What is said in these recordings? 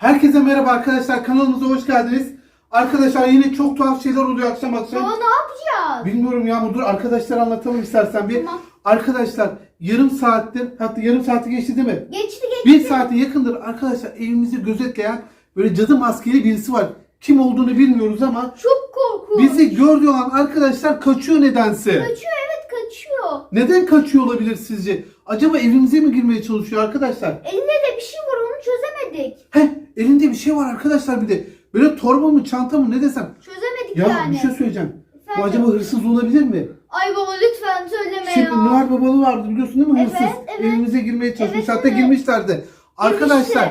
Herkese merhaba arkadaşlar kanalımıza hoş geldiniz. Arkadaşlar yine çok tuhaf şeyler oluyor akşam akşam. Baba ne yapacağız? Bilmiyorum Yağmur dur arkadaşlar anlatalım istersen bir. Tamam. Arkadaşlar yarım saattir hatta yarım saati geçti değil mi? Geçti geçti. Bir saate yakındır arkadaşlar evimizi gözetleyen böyle cadı maskeli birisi var. Kim olduğunu bilmiyoruz ama Çok korkunç. bizi gördüğü olan arkadaşlar kaçıyor nedense. Kaçıyor evet kaçıyor. Neden kaçıyor olabilir sizce? Acaba evimize mi girmeye çalışıyor arkadaşlar? Elinde de bir şey var onu çözemedik. Heh elinde bir şey var arkadaşlar bir de. Böyle torba mı çanta mı ne desem. Çözemedik Ya yani. bir şey söyleyeceğim. Bu acaba hırsız olabilir mi? Ay baba lütfen söyleme Şimdi ya. Noel babalı vardı biliyorsun değil mi Evet, hırsız? evet. Evimize girmeye çalışmış. Evet, Hatta evet. girmişlerdi. Arkadaşlar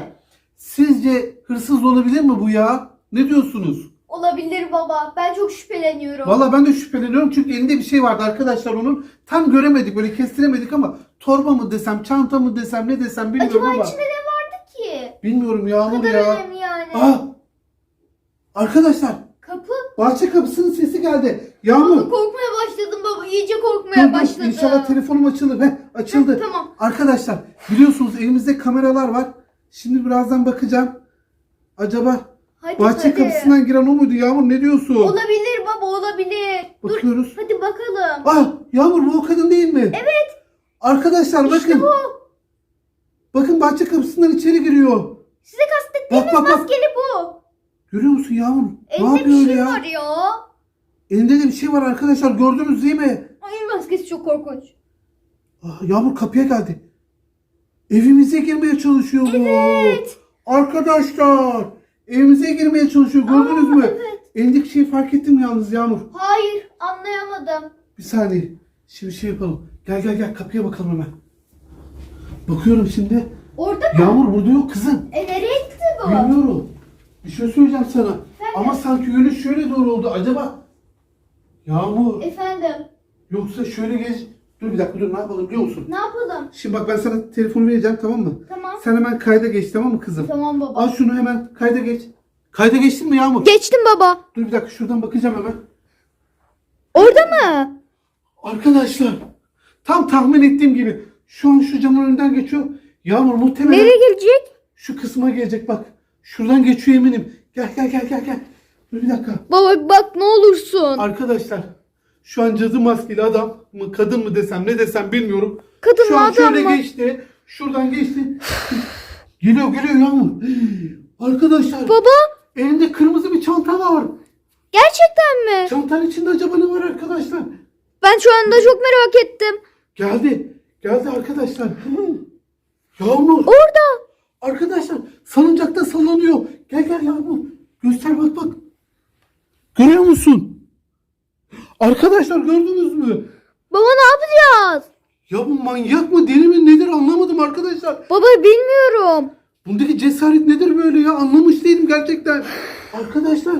sizce hırsız olabilir mi bu ya? Ne diyorsunuz? Olabilir baba. Ben çok şüpheleniyorum. Valla ben de şüpheleniyorum çünkü elinde bir şey vardı arkadaşlar onun. Tam göremedik böyle kestiremedik ama torba mı desem, çanta mı desem, ne desem bilmiyorum Acaba ama. içinde ne? Bilmiyorum Yağmur kadar ya. önemli yani. Aa! Arkadaşlar Kapı. bahçe kapısının sesi geldi. Yağmur. korkmaya başladım baba. İyice Dur, korkmaya dur, başladım. İnşallah telefonum açılır. Heh, açıldı. Heh, tamam. Arkadaşlar biliyorsunuz elimizde kameralar var. Şimdi birazdan bakacağım. Acaba Hadi bahçe hadi. kapısından giren o muydu Yağmur ne diyorsun? Olabilir baba olabilir. Dur Bakıyoruz. hadi bakalım. Ah Yağmur bu o kadın değil mi? Evet. Arkadaşlar İşte bakın. bu. Bakın bahçe kapısından içeri giriyor. Size kastettiğimiz Bak, bak, bak. maskeli bu. Görüyor musun Yağmur? ne Elinde yapıyor bir şey ya? var ya. Elinde de bir şey var arkadaşlar gördünüz değil mi? Ay maskesi çok korkunç. Ah, Yağmur kapıya geldi. Evimize girmeye çalışıyor bu. Evet. Arkadaşlar evimize girmeye çalışıyor gördünüz Aa, mü? evet. Elindeki şeyi fark ettim mi yalnız Yağmur? Hayır anlayamadım. Bir saniye. Şimdi şey yapalım. Gel gel gel kapıya bakalım hemen. Bakıyorum şimdi. Orada mı? Yağmur burada yok kızım. E nereye gitti bu? Bilmiyorum. Bir şey söyleyeceğim sana. Efendim? Ama sanki yönü şöyle doğru oldu. Acaba Yağmur Efendim yoksa şöyle geç. Dur bir dakika dur ne yapalım biliyor musun? ne yapalım? Şimdi bak ben sana telefonu vereceğim tamam mı? Tamam. Sen hemen kayda geç tamam mı kızım? Tamam baba. Al şunu hemen kayda geç. Kayda geçtin mi Yağmur? Geçtim baba. Dur bir dakika şuradan bakacağım hemen. Orada mı? Arkadaşlar tam tahmin ettiğim gibi şu an şu camın önünden geçiyor. Yağmur muhtemelen gelecek? şu kısma gelecek bak. Şuradan geçiyor eminim. Gel gel gel gel gel. Dur bir dakika. Baba bak ne olursun. Arkadaşlar şu an cadı maskeli adam mı kadın mı desem ne desem bilmiyorum. Kadın şu mı, an adam şöyle mı? geçti. Şuradan geçti. geliyor geliyor Yağmur. Arkadaşlar Baba elinde kırmızı bir çanta var. gerçekten mi? Çantanın içinde acaba ne var arkadaşlar? Ben şu anda çok merak ettim. Geldi. Geldi arkadaşlar. Yağmur. Orada. Arkadaşlar salıncakta sallanıyor. Gel gel Yağmur. Göster bak bak. Görüyor musun? Arkadaşlar gördünüz mü? Baba ne yapacağız? Ya bu manyak mı deli mi nedir anlamadım arkadaşlar. Baba bilmiyorum. Bundaki cesaret nedir böyle ya anlamış değilim gerçekten. Arkadaşlar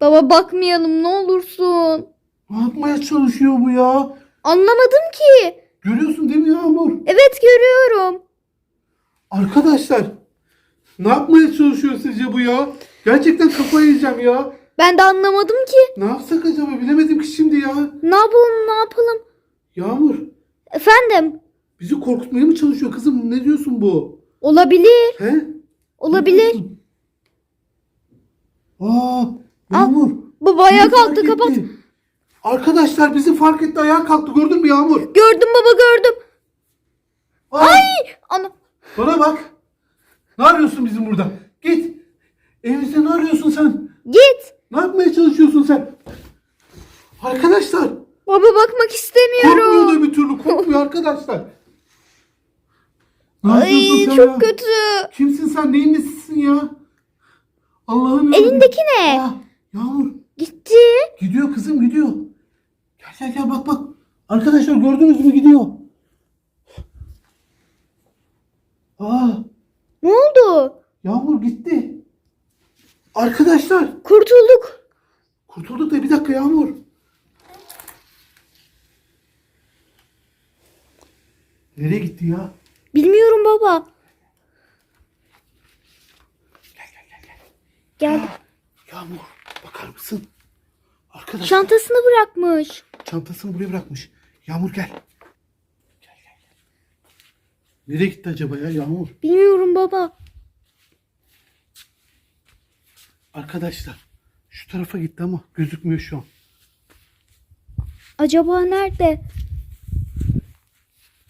Baba bakmayalım ne olursun. ne yapmaya çalışıyor bu ya? Anlamadım ki. Görüyorsun değil mi Yağmur? Arkadaşlar ne yapmaya çalışıyor sizce bu ya? Gerçekten kafayı yiyeceğim ya. Ben de anlamadım ki. Ne yapsak acaba bilemedim ki şimdi ya. Ne yapalım ne yapalım? Yağmur Efendim bizi korkutmaya mı çalışıyor kızım? Ne diyorsun bu? olabilir. He? Olabilir. Aa, Yağmur. Baba ayağa bizi kalktı fark kapat. etti. Arkadaşlar bizi fark etti ayağa kalktı gördün mü Yağmur? Gördüm baba gördüm. Aa, Ana. Bana bak. Ne arıyorsun bizim burada? Git. Evimizde ne arıyorsun sen? Git. Ne yapmaya çalışıyorsun sen? Arkadaşlar. Baba bakmak istemiyorum. Korkmuyor da bir türlü korkmuyor arkadaşlar. Ne Ay çok ya? kötü. Kimsin sen? Neyin nesisin ya? Allah'ım ya. Elindeki ne? Aa, Yağmur. Gitti. Gidiyor kızım gidiyor. Gel gel gel bak bak. Arkadaşlar gördünüz mü gidiyor. Aa Ne oldu? Yağmur gitti. Arkadaşlar Kurtulduk. kurtulduk da bir dakika Yağmur. Nereye gitti ya? Bilmiyorum baba. Gel. Yağmur bakar mısın? Arkadaşlar Çantasını bırakmış. çantasını buraya bırakmış. Yağmur gel. Gel gel gel. Nereye gitti acaba ya Yağmur? Bilmiyorum baba. Arkadaşlar şu tarafa gitti ama gözükmüyor şu an. Acaba nerede?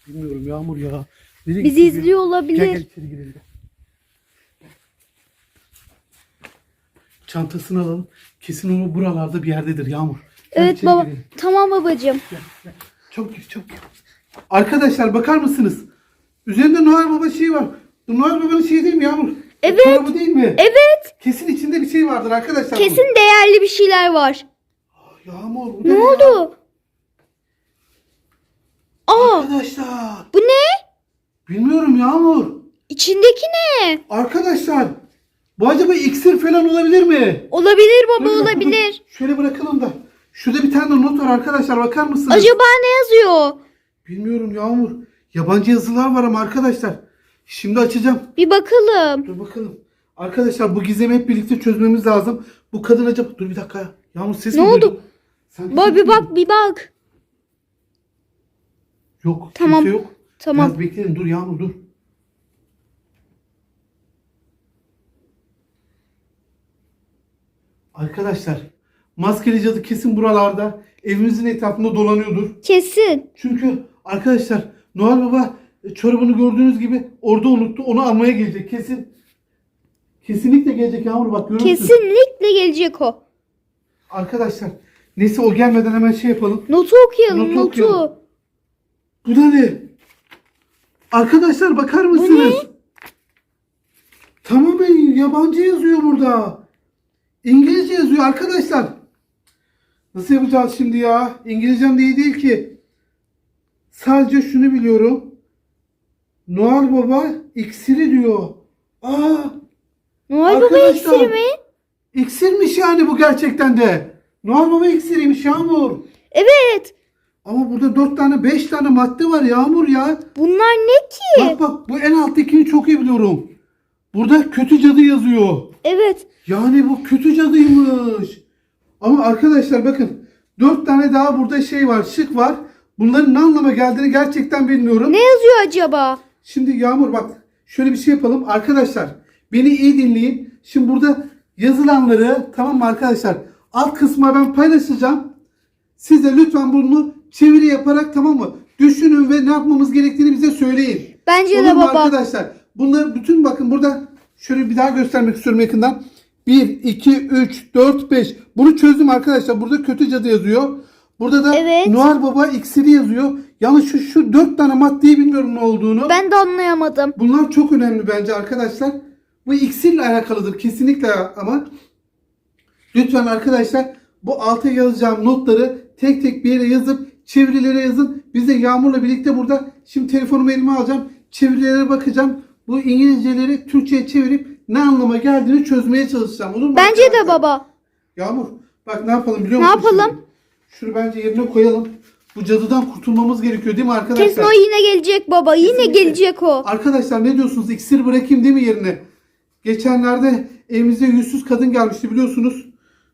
Bilmiyorum Yağmur ya. Nereye Bizi gitti? izliyor olabilir. Gel gel içeri girelim. Çantasını alalım. Kesin onu buralarda bir yerdedir Yağmur. Gel Evet içeri baba. girelim. Tamam babacığım. Gel, gel. Çok gir, çok gir. Arkadaşlar bakar mısınız? Üzerinde Noel Baba şeyi var. Bu Noel Baba'nın şeyi değil mi Yağmur? Evet. Çorabı değil mi? Evet. Kesin içinde bir şey vardır arkadaşlar. bu. Kesin değerli bir şeyler var. Yağmur bu Ne ya? oldu? Aa Arkadaşlar. bu ne? Bilmiyorum Yağmur. İçindeki ne? Arkadaşlar. Bu acaba iksir falan olabilir mi? Olabilir baba Dur, olabilir. Şöyle bırakalım da. Şurada bir tane not var arkadaşlar bakar mısınız? Acaba ne yazıyor? Bilmiyorum Yağmur. Yabancı yazılar var ama arkadaşlar. Şimdi açacağım. Bir bakalım. Dur bakalım. Arkadaşlar bu gizemi hep birlikte çözmemiz lazım. Bu kadın acaba... Dur bir dakika ya. Yağmur ses Ne mi oldu? duydun? Ses bir bak bir bak. Yok. Tamam, Kimse yok. tamam. Biraz bekleyin. Dur Yağmur dur. Arkadaşlar maskeli cadı kesin buralarda evimizin etrafında dolanıyordur. Kesin. Çünkü arkadaşlar Noel Baba e, çorabını gördüğünüz gibi orada unuttu. Onu almaya gelecek kesin. Kesinlikle gelecek Yağmur bak görürsün. Kesinlikle gelecek o. Arkadaşlar neyse o gelmeden hemen şey yapalım. Notu okuyalım Notu okuyalım. Bu da ne? Arkadaşlar bakar mısınız? Tamamen yabancı yazıyor burada. İngilizce yazıyor arkadaşlar. Nasıl yapacağız şimdi ya? İngilizcem de iyi değil ki. Sadece şunu biliyorum. Noel Baba iksiri diyor. Aa, Noel Baba Arkadaşlar. iksiri mi? iksirmiş yani bu gerçekten de. Noel Baba iksiriymiş Yağmur. Evet. Ama burada dört tane beş tane madde var Yağmur ya. Bunlar ne ki? Bak bak bu en alttakini çok iyi biliyorum. Burada kötü cadı yazıyor. Evet. Yani bu kötü cadıymış. Ama arkadaşlar bakın dört tane daha burada şey var şık var. Bunların ne anlama geldiğini gerçekten bilmiyorum. Ne yazıyor acaba? Şimdi Yağmur bak şöyle bir şey yapalım. Arkadaşlar beni iyi dinleyin. Şimdi burada yazılanları tamam mı arkadaşlar? Alt kısma ben paylaşacağım. Siz de lütfen bunu çeviri yaparak tamam mı? Düşünün ve ne yapmamız gerektiğini bize söyleyin. Bence Olur de baba. arkadaşlar? Bunları bütün bakın burada şöyle bir daha göstermek istiyorum yakından. 1, 2, 3, 4, 5. Bunu çözdüm arkadaşlar. Burada kötü cadı yazıyor. Burada da Evet. Noel Baba iksiri yazıyor. Yalnız şu, şu 4 tane maddeyi bilmiyorum ne olduğunu. Ben de anlayamadım. Bunlar çok önemli bence arkadaşlar. Bu iksirle alakalıdır kesinlikle ama lütfen arkadaşlar bu alta yazacağım notları tek tek bir yere yazıp çevirilere yazın. Biz de Yağmur'la birlikte burada şimdi telefonumu elime alacağım. Çevirilere bakacağım. Bu İngilizceleri Türkçe'ye çevirip ne anlama geldiğini çözmeye çalışacağım. Olur mu? Bence de arkadaşlar? baba. Yağmur bak ne yapalım biliyor Ne musun? yapalım? Şunu bence yerine koyalım. Bu cadıdan kurtulmamız gerekiyor değil mi arkadaşlar? Kesin o yine gelecek baba. Yine Kesinlikle. gelecek o. Arkadaşlar ne diyorsunuz? İksir bırakayım değil mi yerine? Geçenlerde evimize yüzsüz kadın gelmişti biliyorsunuz.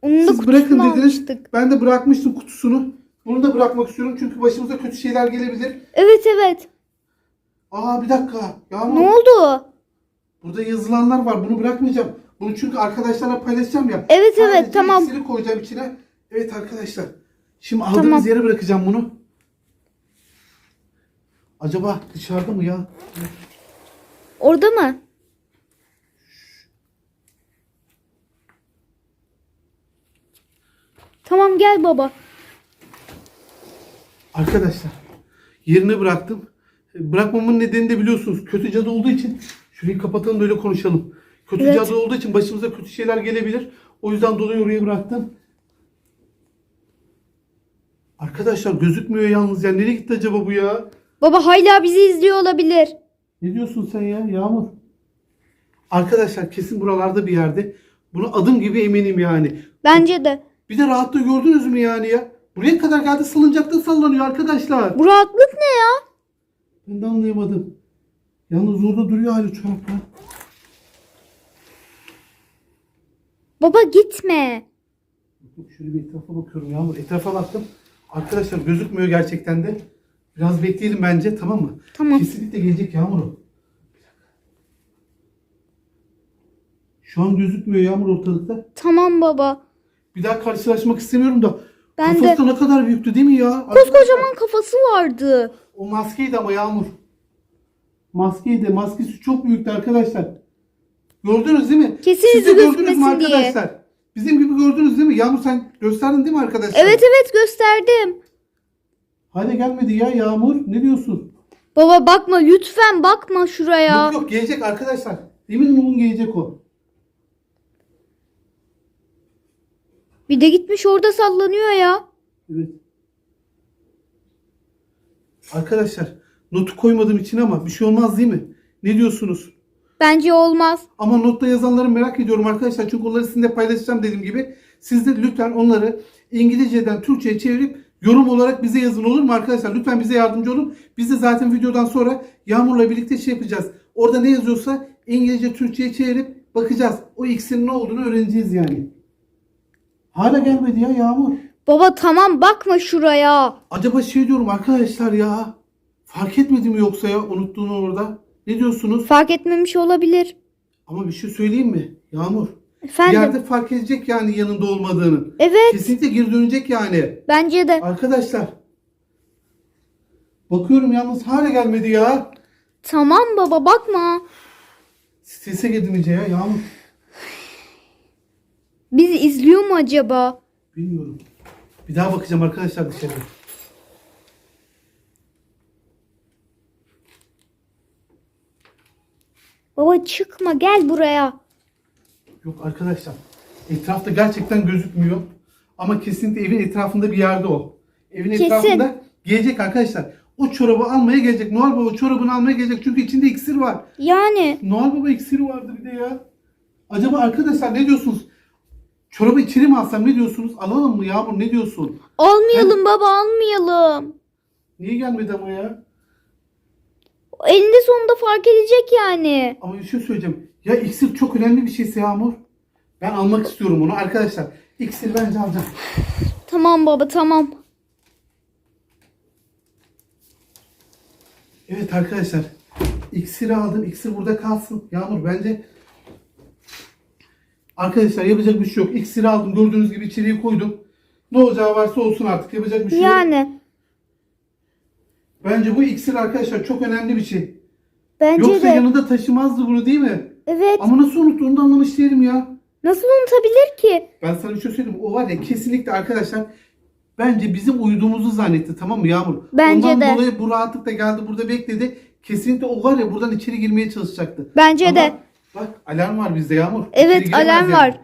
Onun da Siz bırakın dediniz. almıştık. Ben de bırakmıştım kutusunu. Bunu da bırakmak istiyorum çünkü başımıza kötü şeyler gelebilir. Evet evet. Aa bir dakika. Yağmur. Ne oldu? Burada yazılanlar var. Bunu bırakmayacağım. Bunu çünkü arkadaşlarla paylaşacağım ya. Evet, Sadece evet, tamam. iksiri koyacağım içine. Evet arkadaşlar. Şimdi aldığımız Tamam. yere bırakacağım bunu. Acaba dışarıda mı ya? Orada mı? Tamam gel baba. Arkadaşlar yerine bıraktım. Bırakmamın nedeni de biliyorsunuz kötü cadı olduğu için şurayı kapatalım da öyle konuşalım. Kötü Evet. cadı olduğu için başımıza kötü şeyler gelebilir. O yüzden dolayı oraya bıraktım. Arkadaşlar gözükmüyor yalnız ya. Nereye gitti acaba bu ya? Baba hala bizi izliyor olabilir. Ne diyorsun sen ya Yağmur? Arkadaşlar kesin buralarda bir yerde. Bunu adım gibi eminim yani. Bence de. Bir de rahatlığı gördünüz mü yani ya? Buraya kadar geldi salıncakta sallanıyor arkadaşlar. Bu rahatlık ne ya? Ben de anlayamadım. Yalnız orada duruyor hala çoraplar. Baba gitme. Şöyle bir etrafa bakıyorum Yağmur. Etrafa baktım. Arkadaşlar gözükmüyor gerçekten de. Biraz bekleyelim bence tamam mı? Tamam. Kesinlikle gelecek Yağmur o. Şu an gözükmüyor Yağmur ortalıkta. Tamam baba. Bir daha karşılaşmak istemiyorum da. Ben de- Kafası da ne kadar büyüktü değil mi ya? Koskocaman kafası vardı. O maskeydi ama Yağmur. Maskeydi. Maskesi çok büyüktü arkadaşlar. Gördünüz değil mi? Kesin Siz de gördünüz mü gözükmesin diye. Bizim gibi gördünüz değil mi? Yağmur sen gösterdin değil mi arkadaşlar? Evet evet gösterdim. Hala gelmedi ya Yağmur. Ne diyorsun? Baba bakma lütfen bakma şuraya. Yok yok gelecek arkadaşlar. Emin olun gelecek o. Bir de gitmiş orada sallanıyor ya. Evet. Arkadaşlar notu koymadığım için ama bir şey olmaz değil mi? Ne diyorsunuz? Bence olmaz. Ama notta yazanları merak ediyorum arkadaşlar. Çünkü onları sizinle paylaşacağım dediğim gibi. Siz de lütfen onları İngilizceden Türkçe'ye çevirip yorum olarak bize yazın olur mu arkadaşlar? Lütfen bize yardımcı olun. Biz de zaten videodan sonra Yağmur'la birlikte şey yapacağız. Orada ne yazıyorsa İngilizce Türkçe'ye çevirip bakacağız. O X'in ne olduğunu öğreneceğiz yani. Hala gelmedi ya Yağmur. Baba tamam bakma şuraya. Acaba şey diyorum arkadaşlar ya. Fark etmedi mi yoksa ya unuttuğunu orada? Ne diyorsunuz? Fark etmemiş olabilir. Ama bir şey söyleyeyim mi? Yağmur. Bir Efendim. yerde fark edecek yani yanında olmadığını. Evet Kesinlikle geri dönecek yani. bence de. Arkadaşlar. Bakıyorum yalnız hala gelmedi ya. Tamam baba bakma. Strese girdim iyice ya Yağmur. Bizi izliyor mu acaba? Bilmiyorum. Bir daha bakacağım arkadaşlar dışarıda. Baba çıkma gel buraya. Yok arkadaşlar. Etrafta gerçekten gözükmüyor. Ama kesinlikle evin etrafında bir yerde o. Evin Kesin. etrafında gelecek arkadaşlar. O çorabı almaya gelecek. Noel Baba çorabını almaya gelecek. Çünkü içinde iksir var. Yani Noel Baba iksiri vardı bir de ya. Acaba arkadaşlar ne diyorsunuz? Çorabı içeri mi alsam ne diyorsunuz? Alalım mı Yağmur ne diyorsun? almayalım baba almayalım. Niye gelmedi ama ya? Elinde sonunda fark edecek yani. Ama bir şey söyleyeceğim. Ya iksir çok önemli bir şeyse Yağmur. Ben almak istiyorum onu arkadaşlar. İksir bence alacağım. Tamam baba tamam. Evet arkadaşlar. İksiri aldım. İksir burada kalsın. Yağmur bence Arkadaşlar yapacak bir şey yok. İksiri aldım. Gördüğünüz gibi içeriye koydum. Ne olacağı varsa olsun artık. Yapacak bir şey yok. Yani Bence bu iksir arkadaşlar çok önemli bir şey. bence Yoksa de. yanında taşımazdı bunu değil mi? Evet. Ama nasıl unuttu onu da anlamış değilim ya. Nasıl unutabilir ki? Ben sana bir şey söyleyeyim. O var ya kesinlikle arkadaşlar bence bizim uyuduğumuzu zannetti tamam mı Yağmur? Bence Ondan de. dolayı bu rahatlıkla geldi burada bekledi. Kesinlikle o var ya buradan içeri girmeye çalışacaktı. Bence Ama de. Bak alarm var bizde Yağmur. Evet, alarm var.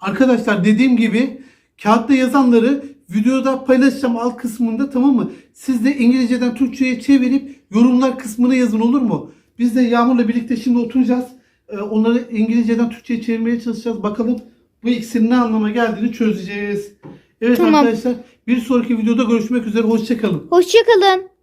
Arkadaşlar dediğim gibi kağıtta yazanları videoda paylaşacağım alt kısmında tamam mı? Siz de İngilizceden Türkçe'ye çevirip yorumlar kısmına yazın olur mu? Biz de Yağmur'la birlikte şimdi oturacağız. Ee, onları İngilizceden Türkçe'ye çevirmeye çalışacağız. Bakalım bu iksirin ne anlama geldiğini çözeceğiz. Evet Tamam. arkadaşlar bir sonraki videoda görüşmek üzere. Hoşçakalın. Hoşçakalın.